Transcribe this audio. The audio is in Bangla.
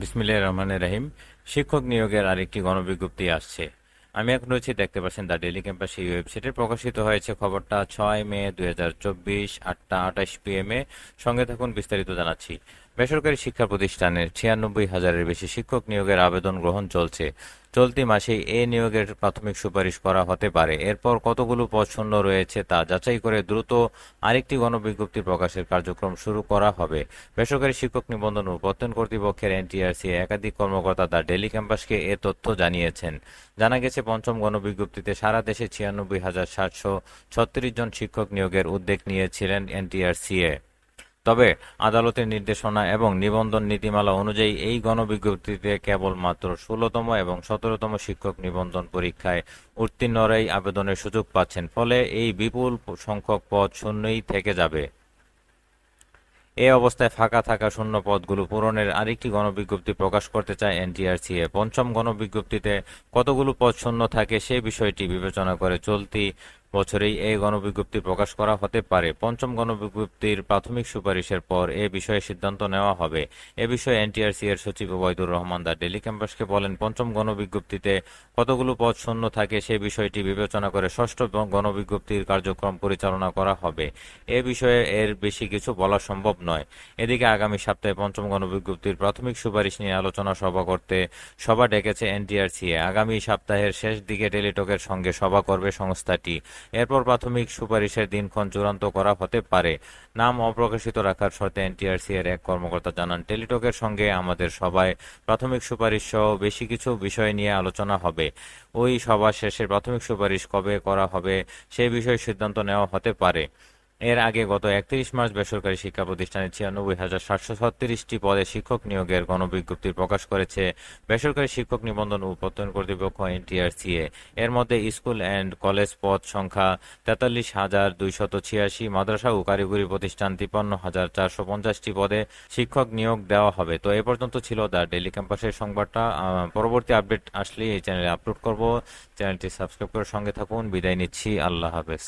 বিসমিল্লাহির রহমানের রাহিম। শিক্ষক নিয়োগের আরেকটি গণবিজ্ঞপ্তি আসছে। আমি এখন রয়েছি, দেখতে পাচ্ছেন দ্য ডেলি ক্যাম্পাস এই ওয়েবসাইটে। প্রকাশিত হয়েছে খবরটা ছয় মে দুই হাজার চব্বিশ, আটটা আঠাশ পিএম। এ সঙ্গে থাকুন, বিস্তারিত জানাচ্ছি। বেসরকারি শিক্ষা প্রতিষ্ঠানের ছিয়ানব্বই হাজারের বেশি শিক্ষক নিয়োগের আবেদন গ্রহণ চলছে। চলতি মাসেই এ নিয়োগের প্রাথমিক সুপারিশ করা হতে পারে। এরপর কতগুলো শূন্য রয়েছে তা যাচাই করে দ্রুত আরেকটি গণবিজ্ঞপ্তি প্রকাশের কার্যক্রম শুরু করা হবে। বেসরকারি শিক্ষক নিবন্ধন ও প্রত্যয়ন কর্তৃপক্ষের এনটিআরসি একাধিক কর্মকর্তা দ্য ডেলি ক্যাম্পাসকে এ তথ্য জানিয়েছেন। জানা গেছে, পঞ্চম গণবিজ্ঞপ্তিতে সারা দেশে ছিয়ানব্বই হাজার সাতশো ছত্রিশ জন শিক্ষক নিয়োগের উদ্যোগ নিয়েছিলেন এনটিআরসিএ তবে আদালতের নির্দেশনা এবং নিবন্ধন নীতিমালা অনুযায়ী এই গণবিজ্ঞপ্তিতে কেবলমাত্র ষোলতম এবং সতেরোতম শিক্ষক নিবন্ধন পরীক্ষায় উত্তীর্ণরাই আবেদনের সুযোগ পাচ্ছেন, ফলে এই বিপুল সংখ্যক পদ শূন্যই থেকে যাবে। এ অবস্থায় ফাঁকা থাকা শূন্য পদগুলো পূরণের আরেকটি গণবিজ্ঞপ্তি প্রকাশ করতে চায় এনটিআরসিএ পঞ্চম গণবিজ্ঞপ্তিতে কতগুলো পদ শূন্য থাকে সে বিষয়টি বিবেচনা করে চলতি বছরেই এই গণবিজ্ঞপ্তি প্রকাশ করা হতে পারে। পঞ্চম গণবিজ্ঞপ্তির প্রাথমিক সুপারিশের পর এ বিষয়ে সিদ্ধান্ত নেওয়া হবে। এ বিষয়ে এনটিআরসি এর সচিব ওবায়দুর রহমান দা ডেলি ক্যাম্পাসকে বলেন, পঞ্চম গণবিজ্ঞপ্তিতে কতগুলো পদ শূন্য থাকে সে বিষয়টি বিবেচনা করে ষষ্ঠ গণবিজ্ঞপ্তির কার্যক্রম পরিচালনা করা হবে। এ বিষয়ে এর বেশি কিছু বলা সম্ভব নয়। এদিকে আগামী সপ্তাহে পঞ্চম গণবিজ্ঞপ্তির প্রাথমিক সুপারিশ নিয়ে আলোচনা সভা করতে সভা ডেকেছে এনটিআরসিএ আগামী সপ্তাহের শেষ দিকে টেলিটকের সঙ্গে সভা করবে সংস্থাটি। এরপর প্রাথমিক সুপারিশের দিনক্ষণ চূড়ান্ত করা হতে পারে। নাম অপ্রকাশিত রাখার শর্তে এনটিআরসি এর এক কর্মকর্তা জানান, টেলিটকের সঙ্গে আমাদের সবাই প্রাথমিক সুপারিশ সহ বেশি কিছু বিষয় নিয়ে আলোচনা হবে। ওই সভা শেষে প্রাথমিক সুপারিশ কবে করা হবে সেই বিষয়ে সিদ্ধান্ত নেওয়া হতে পারে। এর আগে গত একত্রিশ মার্চ বেসরকারি শিক্ষা প্রতিষ্ঠানে ছিয়ানব্বই হাজার সাতশো ছত্রিশটি পদে শিক্ষক নিয়োগের গণবিজ্ঞপ্তি প্রকাশ করেছে বেসরকারি শিক্ষক নিবন্ধন ও প্রত্যয়ন কর্তৃপক্ষ এনটিআরসিএ। এর মধ্যে স্কুল অ্যান্ড কলেজ পদ সংখ্যা তেতাল্লিশ হাজার দুইশত ছিয়াশি, মাদ্রাসা ও কারিগরি প্রতিষ্ঠান তিপ্পান্ন হাজার চারশো পঞ্চাশটি পদে শিক্ষক নিয়োগ দেওয়া হবে। তো এ পর্যন্ত ছিল দ্য ডেলি ক্যাম্পাসের সংবাদটা। পরবর্তী আপডেট আসলে এই চ্যানেলে আপলোড করব। চ্যানেলটি সাবস্ক্রাইব করে সঙ্গে থাকুন। বিদায় নিচ্ছি। আল্লাহ হাফেজ।